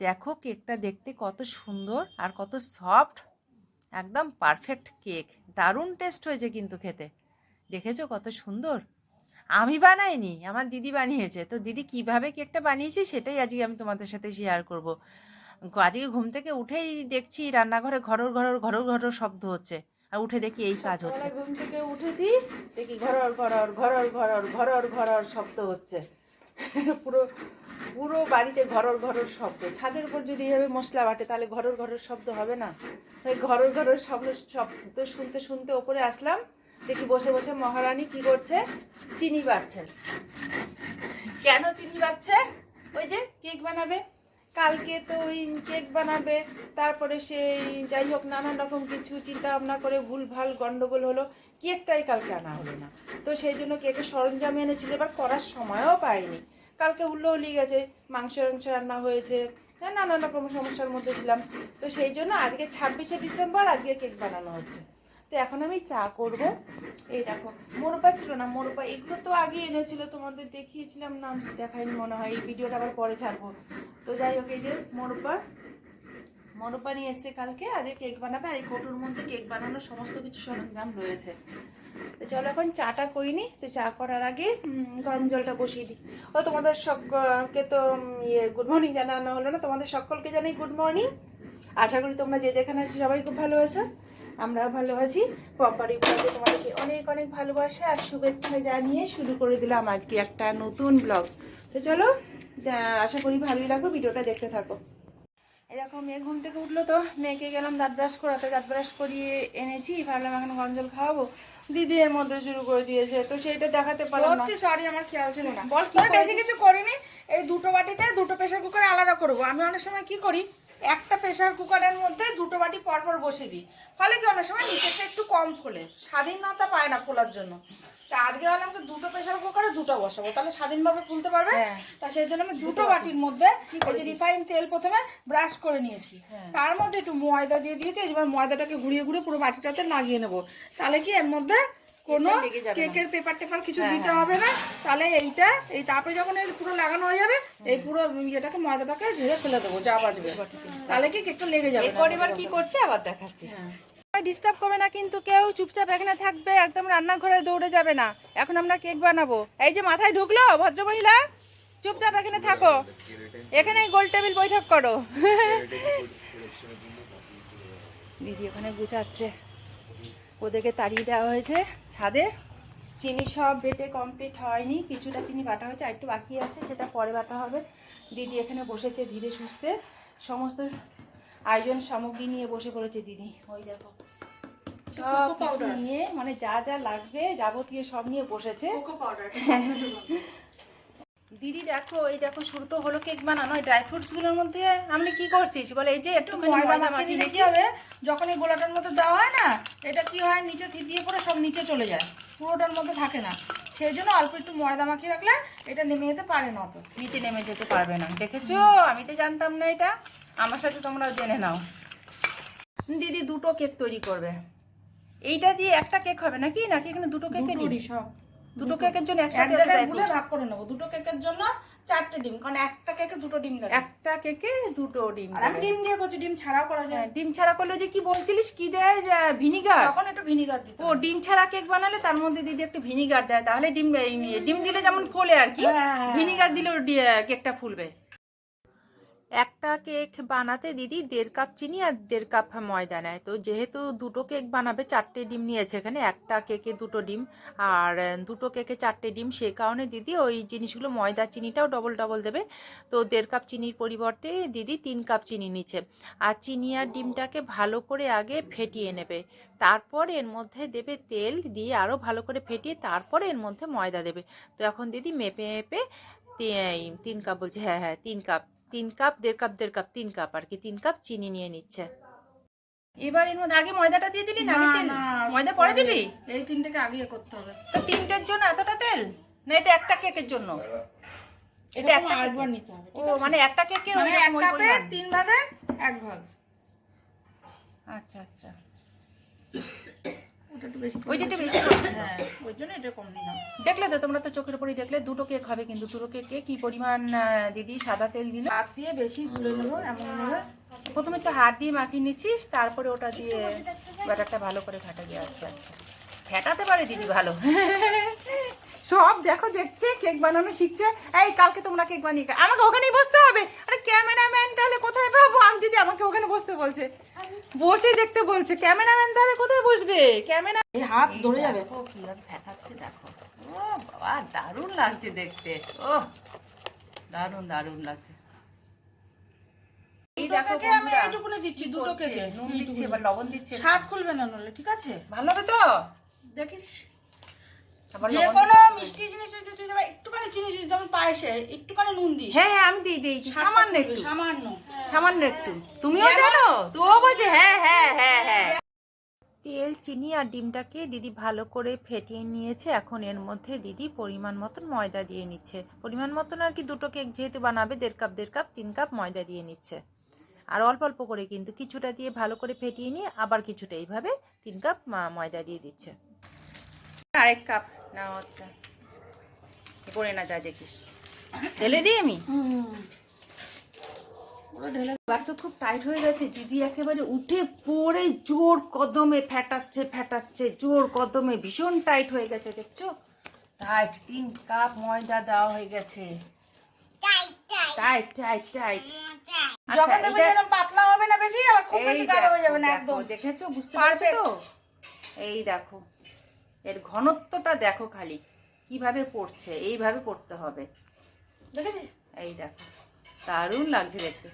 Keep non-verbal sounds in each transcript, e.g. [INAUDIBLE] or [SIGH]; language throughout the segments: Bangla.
দেখো কেকটা দেখতে কত সুন্দর আর কত সফট। একদম পারফেক্ট কেক। দারুণ টেস্ট হয়েছে কিন্তু খেতে। দেখেছ কত সুন্দর? আমি বানাইনি, আমার দিদি বানিয়েছে। তো দিদি কীভাবে কেকটা বানিয়েছি সেটাই আজকে আমি তোমাদের সাথে শেয়ার করব। আজকে ঘুম থেকে উঠেই দেখছি রান্নাঘরে ঘরর ঘরর ঘরর ঘরর শব্দ হচ্ছে। আর উঠে দেখি এই কাজ হচ্ছে। ঘুম থেকে উঠেছি, দেখি ঘরর ঘরর ঘরর ঘরর ঘরর ঘরর শব্দ হচ্ছে। [LAUGHS] পুরো পুরো বাড়িতে ঘরর ঘরর শব্দ। ছাদের উপর যদি এভাবে মশলা বাটে, তাহলে ঘরর ঘরর শব্দ হবে না। তাই ঘরর ঘরর শব্দ শব্দ শুনতে শুনতে ওপরে আসলাম। দেখি বসে বসে মহারানী কি করছে? চিনি বাড়ছে। কেন চিনি বাড়ছে? ওই যে কেক বানাবে। কালকে তো ওই কেক বানাবে। তারপরে সেই যাই হোক নানান রকম কিছু চিন্তা ভাবনা করে ভুল ভালো গন্ডগোল হলো। কেকটাই কালকে আনা হলো না। তো সেই জন্য কেকের সরঞ্জাম এনেছিল। এবার করার সময়ও পাইনি। কালকে হুল্লোহুলি গেছে, মাংস মাংস রান্না হয়েছে হ্যাঁ নানান রকম সমস্যার মধ্যে ছিলাম তো সেই জন্য আজকে ছাব্বিশে ডিসেম্বর, আজকে কেক বানানো হচ্ছে। তো এখন আমি চা করব। এই দেখো মোরপা ছিল না মোরপা এগুলো তো আগে এনেছিল, তোমাদের দেখিয়েছিলাম না, দেখাইনি মনে হয়, এই ভিডিওটা আবার পরে ছাড়বো। তো যাই হোক, এই যে মোরপা মোরপা নিয়ে এসছে কালকে এই কেক বানাবে, আর এই কৌটোর মধ্যে কেক বানানোর সমস্ত কিছু সরঞ্জাম রয়েছে। তো চলো এখন চাটা করিনি তো চা করার আগে গরম জলটা বসিয়ে দিই। ও, তোমাদের সকলকে তো ইয়ে গুড মর্নিং জানানো হলো না। তোমাদের সকলকে জানাই গুড মর্নিং আশা করি তোমরা যে যেখানে আছো সবাই খুব ভালো আছো। আমরাও ভালো আছি। পপারি ব্লগে তোমাদেরকে অনেক অনেক ভালোবাসা আর শুভেচ্ছা জানিয়ে শুরু করে দিলাম আজকে একটা নতুন ব্লগ তো চলো আশা করি ভালোই লাগবে। ভিডিওটা দেখতে থাকো। এরকম মেয়ে ঘুম থেকে উঠল তো মেয়েকে গেলাম দাঁত ব্রাশ করাতে। দাঁত ব্রাশ করিয়ে এনেছি ভাবলাম এখন গরম জল খাওয়াবো। দিদি এর মধ্যে শুরু করে দিয়েছে তো সেইটা দেখাতে পারলাম না। সরি আমার খেয়াল ছিল না। বল বেশি কিছু করিনি। এই দুটো বাটিতে দুটো প্রেসার কুকারে আলাদা করব। আমি অনেক সময় কি করি একটা প্রেশার কুকারের মধ্যে দুটো বাটি পরপর বসে দিই। ফলে কি অনেক সময় নিচেটা একটু কম খোলে। স্বাধীনতা পায় না খোলার জন্য। তা আজকে ভাবলাম কি দুটো প্রেশার কুকারে দুটো বসাবো। তাহলে স্বাধীনভাবে খুলতে পারবে। হ্যাঁ। তা সেই জন্য আমি দুটো বাটির মধ্যে এই যে রিফাইন তেল প্রথমে ব্রাশ করে নিয়েছি। হ্যাঁ। তার মধ্যে একটু ময়দা দিয়ে দিয়েছি। এবার ময়দাটাকে ঘুরিয়ে ঘুরিয়ে পুরো বাটিটাতে লাগিয়ে নেব। তাহলে কি এর মধ্যে কোনো। কেকের পেপার টেপার কিছু হ্যাঁ, দিতে হ্যাঁ। হবে না। তাহলে এইটা এই তারপরে যখন এই পুরো লাগানো হয়ে যাবে এই পুরো ইয়েটাকে ময়দাটাকে ঝেড়ে ফেলে দেবো যা বাজবে। তাহলে কি কেকটা লেগে যাবে। এরপর এবার কি করছে? আবার দেখাচ্ছি। হ্যাঁ। ডিস্টার্ব করবে না কিন্তু কেউ চুপচাপ এখানে থাকবে একদম রান্নাঘরে দৌড়ে যাবে না। এখন আমরা কেক বানাবো। এই যে মাথায় ঢুকলো ভদ্রমহিলা চুপচাপ এখানে থাকো। এখানেই গোল টেবিল বৈঠক করো। [LAUGHS] দিদি ওখানে গুছাচ্ছে। ওদেরকে তাড়িয়ে দেওয়া হয়েছে ছাদে। চিনি সব বেটে কমপ্লিট হয়নি কিছুটা চিনি বাটা হয়েছে আর একটু বাকি আছে সেটা পরে বাটা হবে। দিদি এখানে বসেছে ধীরে সুস্থে। সমস্ত আয়োজন সামগ্রী নিয়ে বসে পড়েছে দিদি। ওই দেখো। সব নিয়ে মানে যা যা লাগবে যাবতীয় সব নিয়ে বসেছে। [LAUGHS] দিদি দেখো এই দেখো শুরু তো হলো কেক বানানো। এই ড্রাই ফ্রুটসগুলোর মধ্যে আমি কি করছিস? বলে এই যে একটু ময়দা মাখিয়ে দিলে কি হবে? যখন এই গোলাটার মধ্যে দেওয়া হয় না এটা কি হয়? নিচে থিতিয়ে পরে সব নিচে চলে যায়। পুরোটার মধ্যে থাকে না। সেই জন্য অল্প একটু ময়দা মাখিয়ে রাখলে এটা নেমে যেতে পারে না অত। নিচে নেমে যেতে পারবে না। দেখেছ? আমি তো জানতাম না এটা। আমার সাথে তোমরা জেনে নাও। দিদি দুটো কেক তৈরি করবে। এইটা দিয়ে একটা কেক হবে নাকি? নাকি এখানে দুটো কেক সব। দুটো কেকের জন্য এক একসাথে গুলে ভাগ করে নেব। দুটো কেকের জন্য চারটে ডিম কারণ একটা কেকে দুটো ডিম লাগে। একটা কেকে দুটো ডিম আর আমি ডিম দিয়ে করছি ডিম ছাড়াও করা যায়। হ্যাঁ, ডিম ছাড়া করলে যে কি বলছিলিস? কি দেয়? ভিনিগার। তখন একটু ভিনিগার দিতে ও ডিম ছাড়া কেক বানালে তার মধ্যে দিদি একটু ভিনিগার দেয়। তাহলে ডিম ডিম দিলে যেমন ফোলে আর কি হ্যাঁ, হ্যাঁ, ভিনিগার দিলেও কেকটা ফুলবে। একটা কেক বানাতে দিদি দেড় কাপ চিনি আর দেড় কাপ ময়দা নেয়। তো যেহেতু দুটো কেক বানাবে, চারটে ডিম নিয়েছে এখানে, একটা কেকে দুটো ডিম আর দুটো কেকে চারটে ডিম, সে কারণে দিদি ওই জিনিসগুলো, ময়দা চিনিটাও ডবল ডবল দেবে। তো দেড় কাপ চিনির পরিবর্তে দিদি তিন কাপ চিনি নিচ্ছে। আর চিনি আর ডিমটাকে ভালো করে আগে ফেটিয়ে নেবে। তারপর এর মধ্যে দেবে তেল দিয়ে আরও ভালো করে ফেটিয়ে তারপরে এর মধ্যে ময়দা দেবে। তো এখন দিদি মেপে মেপে তিন কাপ বলছে হ্যাঁ হ্যাঁ তিন কাপ। তিন কাপ দেড় কাপ দেড় কাপ তিন কাপ আর কি তিন কাপ চিনি নিয়ে নিচ্ছে। এবার এর মধ্যে আগে ময়দাটা দিয়ে দিলি না আগে তেল? ময়দা পরে দিবি? এই তিনটাকে আগে করতে হবে। তো তিনটের জন্য এতটা তেল? না এটা একটা কেকের জন্য? এটা একটা আরেকবার নিতে হবে ও মানে একটা কেকে মানে এক কাপে তিন ভাগের এক ভাগ। আচ্ছা আচ্ছা। ওইটা একটু বেশি হ্যাঁ ওই জন্য এটা কম নিলাম। দেখলে তো তোমরা তো চোখের উপরেই দেখলে দুটো কেক হবে কিন্তু দুটো কেকে কি পরিমাণ দিদি সাদা তেল দিল? হাত দিয়ে বেশি গুলে নেব এমন প্রথমে তো হাত দিয়ে মাখিয়ে নিচ্ছিস তারপরে ওটা দিয়ে ব্যাটারটা ভালো করে ফাটা দিয়ে আচ্ছা আচ্ছা। ফেটাতে পারে দিদি ভালো। [LAUGHS] সব দেখো দেখছে কেক বানানো শিখছে। এই কালকে তোমরা কেক বানিয়ে আমাকে ওখানেই বসতে হবে। আরে ক্যামেরাম্যান তাহলে কোথায় পাবো? আমি যদি আমাকে ওখানে বসতে বলছে। বসে দেখতে বলছে ক্যামেরাম্যান তাহলে কোথায় বসবে? ক্যামেরা এই হাত ধরে যাবে। দেখো কীভাবে ফেটাচ্ছে দেখো। ও বাবা দারুণ লাগছে দেখতে। ও দারুণ দারুণ লাগছে। এই দেখো আমি এইটুকুনি দিচ্ছি দুটো? কেকে। নুন দিচ্ছে এবার লবণ দিচ্ছে। স্বাদ খুলবে না নলে ঠিক আছে? ভালো হবে তো? দেখিস। যে কোনো মিষ্টি জিনিস যদি তুই দেবে একটুখানি চিনি দিস যেমন পায়েসে একটুখানি নুন দিস। হ্যাঁ হ্যাঁ আমি দিয়ে দিই সামান্য একটু। সামান্য। সামান্য একটু। তুমিও জানো? বলছে হ্যাঁ হ্যাঁ হ্যাঁ হ্যাঁ। তেল চিনি আর ডিমটাকে দিদি ভালো করে ফেটিয়ে নিয়েছে। এখন এর মধ্যে দিদি পরিমাণ মতন ময়দা দিয়ে নিচ্ছে। পরিমাণ মতন আর কি দুটো কেক যেহেতু বানাবে দেড় কাপ দেড় কাপ তিন কাপ ময়দা দিয়ে নিচ্ছে। আর অল্প অল্প করে কিন্তু কিছুটা দিয়ে ভালো করে ফেটিয়ে নিয়ে আবার কিছুটা এইভাবে তিন কাপ ময়দা দিয়ে দিচ্ছে। আরেক কাপ। নেওয়া হচ্ছে। পড়ে না যায় দেখিস। ঢেলে দিই আমি? এবার তো খুব টাইট হয়ে গেছে। দিদি একেবারে উঠে পড়ে জোর কদমে ফেটাচ্ছে ফেটাচ্ছে জোর কদমে। ভীষণ টাইট হয়ে গেছে দেখছ? টাইট তিন কাপ ময়দা দেওয়া হয়ে গেছে। টাইট টাইট টাইট যখন দেখবে যেরকম পাতলা হবে না বেশি আবার খুব বেশি গাঢ় হয়ে যাবে না একদম। দেখেছ? বুঝতে পারছ তো? এই দেখো। এর ঘনত্বটা দেখো খালি কীভাবে পড়ছে এইভাবে পড়তে হবে। এই দেখো দারুণ লাগছে দেখতে।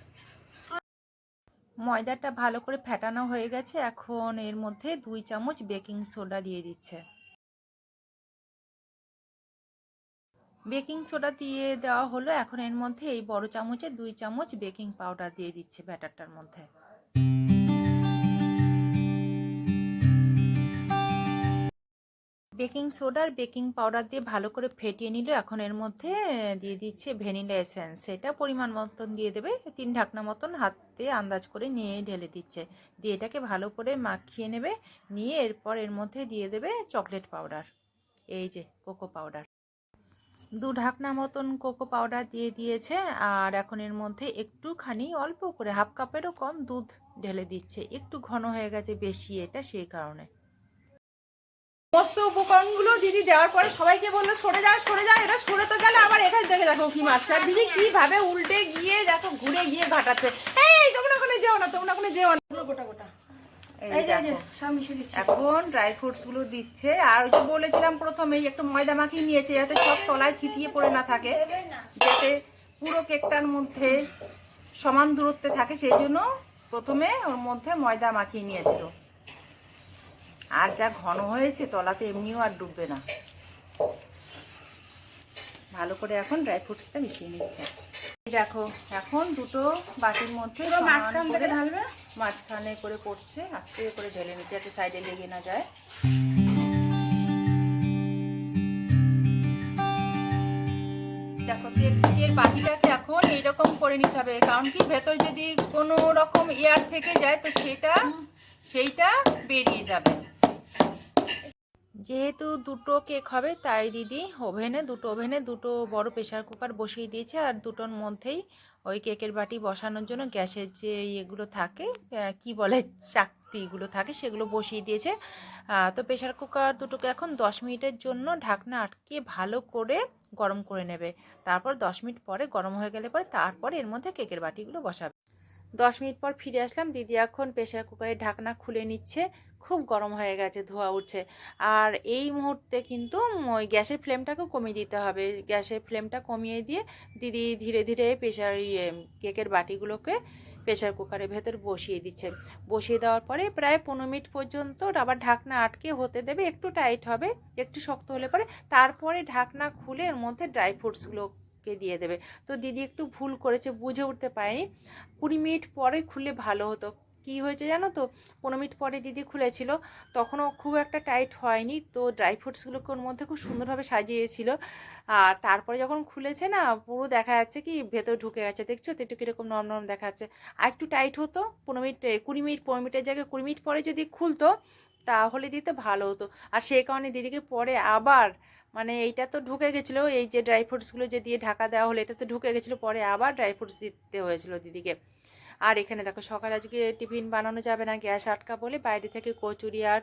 ময়দাটা ভালো করে ফেটানো হয়ে গেছে এখন এর মধ্যে দুই চামচ বেকিং সোডা দিয়ে দিচ্ছে। বেকিং সোডা দিয়ে দেওয়া হলো এখন এর মধ্যে এই বড় চামচে দুই চামচ বেকিং পাউডার দিয়ে দিচ্ছে ব্যাটারটার মধ্যে। বেকিং সোডা আর বেকিং পাউডার দিয়ে ভালো করে ফেটিয়ে নিল। এখন এর মধ্যে দিয়ে দিচ্ছে ভ্যানিলা এসেন্স। সেটা পরিমাণ মতন দিয়ে দেবে। তিন ঢাকনা মতন হাতে আন্দাজ করে নিয়ে ঢেলে দিচ্ছে। দিয়ে এটাকে ভালো করে মাখিয়ে নেবে। নিয়ে এরপর এর মধ্যে দিয়ে দেবে চকলেট পাউডার। এই যে কোকো পাউডার। দু ঢাকনা মতন কোকো পাউডার দিয়ে দিয়েছে। আর এখন এর মধ্যে একটুখানি অল্প করে হাফ কাপেরও কম দুধ ঢেলে দিচ্ছে। একটু ঘন হয়ে গেছে বেশি এটা সেই কারণে। সমস্ত উপকরণগুলো দিদি দেওয়ার পরে সবাইকে বলল সরে যাও সরে যাও এটা সরে তো গেল আবার এখান থেকে দেখো কি মারছে। আর দিদি কীভাবে উল্টে গিয়ে দেখো ঘুরে গিয়ে ঘাটাচ্ছে। এই তোমরা ওখানে যেও না তোমরা ওখানে যেও না। গোটা গোটা। দেখো। এখন ড্রাই ফ্রুটসগুলো দিচ্ছে। আর ওই যে বলেছিলাম প্রথমেই একটু ময়দা মাখিয়ে নিয়েছে যাতে সব তলায় থিতিয়ে পড়ে না থাকে যাতে পুরো কেকটার মধ্যে সমান দূরত্বে থাকে। সেই জন্য প্রথমে ওর মধ্যে ময়দা মাখিয়ে নিয়েছিল। আর যা ঘন হয়েছে তলাতে এমনিও আর ডুববে না। ভালো করে এখন ড্রাই ফ্রুটসটা মিশিয়ে নিচ্ছে। দেখো এখন দুটো বাটির মধ্যে মাঝখান করে ঢালবে? মাঝখানে করে করছে আস্তে করে ঢেলে নিচ্ছে যাতে সাইডে লেগে না যায়। দেখো বাটিটাকে এখন এইরকম করে নিতে হবে কারণ কি ভেতর যদি কোনো রকম এয়ার থেকে যায় তো সেটা সেইটা বেরিয়ে যাবে। যেহেতু দুটো কেক হবে, তাই দিদি ওভেনে, দুটো ওভেনে দুটো বড় প্রেসার কুকার বসিয়ে দিয়েছে আর দুটোর মধ্যেই ওই কেকের বাটি বসানোর জন্য গ্যাসের যে ইয়েগুলো থাকে কি বলে, চাকতিগুলো থাকে সেগুলো বসিয়ে দিয়েছে। তো প্রেশার কুকার দুটোকে এখন দশ মিনিটের জন্য ঢাকনা আটকে ভালো করে গরম করে নেবে। তারপর দশ মিনিট পরে গরম হয়ে গেলে পরে তারপর এর মধ্যে কেকের বাটিগুলো বসাবে। দশ মিনিট পর ফিরে আসলাম, দিদি এখন প্রেশার কুকারের ঢাকনা খুলে নিচ্ছে। খুব গরম হয়ে গেছে, ধোয়া উঠছে। আর এই মুহূর্তে কিন্তু ওই গ্যাসের ফ্লেমটাকেও কমিয়ে দিতে হবে। গ্যাসের ফ্লেমটা কমিয়ে দিয়ে দিদি ধীরে ধীরে প্রেশার ইয়ে কেকের বাটিগুলোকে প্রেশার কুকারের ভেতর বসিয়ে দিচ্ছে। বসিয়ে দেওয়ার পরে প্রায় পনেরো মিনিট পর্যন্ত আবার ঢাকনা আটকে হতে দেবে, একটু টাইট হবে, একটু শক্ত হলে পরে তারপরে ঢাকনা খুলে এর মধ্যে ড্রাই ফ্রুটসগুলোকে দিয়ে দেবে। তো দিদি একটু ভুল করেছে, বুঝে উঠতে পারেনি। কুড়ি মিনিট পরে খুললে ভালো হতো। কি হয়েছে জানো তো? পনেরো মিনিট পরে দিদি খুলেছিল, তখনও খুব একটা টাইট হয়নি, তো ড্রাই ফ্রুটসগুলোকে ওর মধ্যে খুব সুন্দরভাবে সাজিয়েছিল। আর তারপরে যখন খুলেছে না, পুরো দেখা যাচ্ছে কি, ভেতর ঢুকে গেছে, দেখছ তো? একটু কীরকম নরম নরম দেখা যাচ্ছে। আর একটু টাইট হতো, পনেরো মিনিট কুড়ি মিনিট, পনেরো মিনিটের জায়গায় কুড়ি মিনিট পরে যদি খুলতো, তাহলে দিতে ভালো হতো। আর সেই কারণে দিদিকে পরে আবার মানে এইটা তো ঢুকে গেছিল, এই যে ড্রাই ফ্রুটসগুলো যে দিয়ে ঢাকা দেওয়া হলো, এটা তো ঢুকে গেছিল, পরে আবার ড্রাই ফ্রুটস দিতে হয়েছিল দিদিকে। আর এখানে দেখো সকালে আজকে টিফিন বানানো যাবে না, গ্যাস আটকা বলে বাইরে থেকে কচুরি আর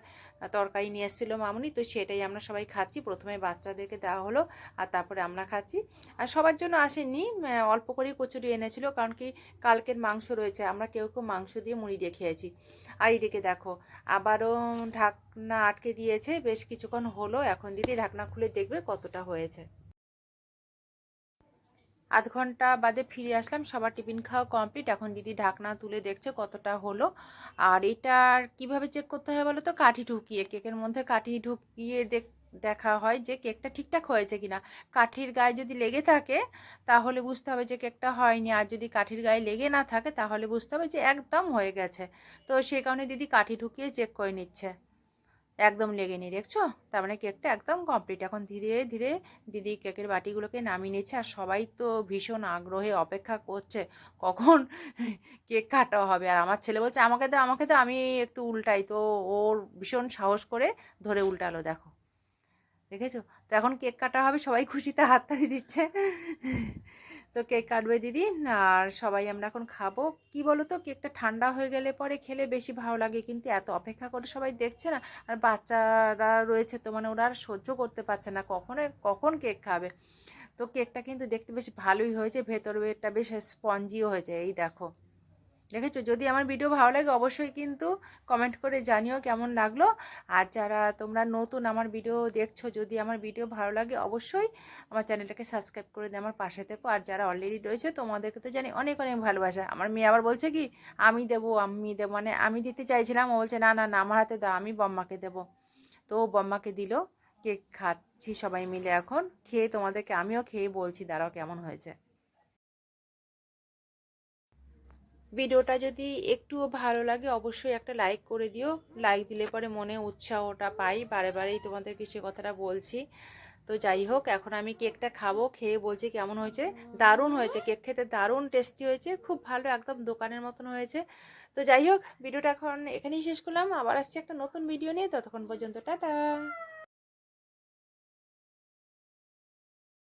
তরকারি নিয়ে এসেছিল মামুনি। তো সেটাই আমরা সবাই খাচ্ছি। প্রথমে বাচ্চাদেরকে দেওয়া হলো আর তারপরে আমরা খাচ্ছি। আর সবার জন্য আসেনি অল্প করেই কচুরি এনেছিল কারণ কি কালকের মাংস রয়েছে। আমরা কেউ কেউ মাংস দিয়ে মুড়ি দিয়ে খেয়েছি। আর এইদিকে দেখো আবারও ঢাকনা আটকে দিয়েছে। বেশ কিছুক্ষণ হলো, এখন দিদি ঢাকনা খুলে দেখবে কতটা হয়েছে। আধ ঘণ্টা বাদে ফিরে আসলাম, সবার টিফিন খাওয়া কমপ্লিট। এখন দিদি ঢাকনা তুলে দেখছে কতটা হলো। আর এটার কীভাবে চেক করতে হয় বলো তো? কাঠি ঢুকিয়ে, কেকের মধ্যে কাঠি ঢুকিয়ে দেখ, দেখা হয় যে কেকটা ঠিকঠাক হয়েছে কিনা। কাঠির গায়ে যদি লেগে থাকে, তাহলে বুঝতে হবে যে কেকটা হয়নি। আর যদি কাঠির গায়ে লেগে না থাকে, তাহলে বুঝতে হবে যে একদম হয়ে গেছে। তো সেই কারণে দিদি কাঠি ঢুকিয়ে চেক করে নিচ্ছে। একদম লেগে লেগেনি দেখছ? তার মানে কেকটা একদম কমপ্লিট এখন ধীরে ধীরে দিদি কেকের বাটিগুলোকে নামিয়ে নিচ্ছে আর সবাই তো ভীষণ আগ্রহে অপেক্ষা করছে কখন কেক কাটা হবে। আর আমার ছেলে বলছে, আমাকে তো আমাকে তো আমি একটু উল্টাই। তো ওর ভীষণ সাহস করে ধরে উল্টালো, দেখো। দেখেছ? তো এখন কেক কাটা হবে, সবাই খুশিতে হাততালি দিচ্ছে। তো কেক কাটবে দিদি। আর সবাই আমরা এখন খাব। কি বলো তো কেকটা ঠান্ডা হয়ে গেলে পরে খেলে বেশি ভালো লাগে। কিন্তু এত অপেক্ষা করে সবাই দেখছে না। আর বাচ্চারা রয়েছে তো মানে ওরা আর সহ্য করতে পারছে না। কখন কখন কেক খাবে? তো কেকটা কিন্তু দেখতে বেশ ভালোই হয়েছে। ভেতরটা বেশ স্পঞ্জিও হয়েছে। এই দেখো। দেখেছ? যদি আমার ভিডিও ভালো লাগে অবশ্যই কিন্তু কমেন্ট করে জানিও কেমন লাগল। আর যারা তোমরা নতুন আমার ভিডিও দেখছ, যদি আমার ভিডিও ভালো লাগে অবশ্যই আমার চ্যানেলটাকে সাবস্ক্রাইব করে দিয়ে আমার পাশে থেকো। আর যারা অলরেডি রয়েছে, তোমাদেরকে তো জানি অনেক অনেক ভালোবাসা। আমার মেয়ে আবার বলছে কি, আমি দেবো আমি দেবো। মানে আমি দিতে চাইছিলাম, ও বলছে, না না না, আমার হাতে দাও, আমি বম্মাকে দেবো। তো বম্মাকে দিল, কেক খাচ্ছি সবাই মিলে এখন। খেয়ে তোমাদেরকে আমিও খেয়ে বলছি, দাঁড়াও কেমন হয়েছে। ভিডিওটা যদি একটুও ভালো লাগে, অবশ্যই একটা লাইক করে দিও। লাইক দিলে পরে মনে উৎসাহটা পাই। বারে বারেই তোমাদেরকে সে কথাটা বলছি। তো যাই হোক, এখন আমি কেকটা খাব। খেয়ে বলছি কেমন হয়েছে? দারুণ হয়েছে। কেক খেতে দারুণ টেস্টি হয়েছে। খুব ভালো একদম দোকানের মতন হয়েছে। তো যাই হোক, ভিডিওটা এখন এখানেই শেষ করলাম। আবার আসছি একটা নতুন ভিডিও নিয়ে। ততক্ষণ পর্যন্ত, টাটা!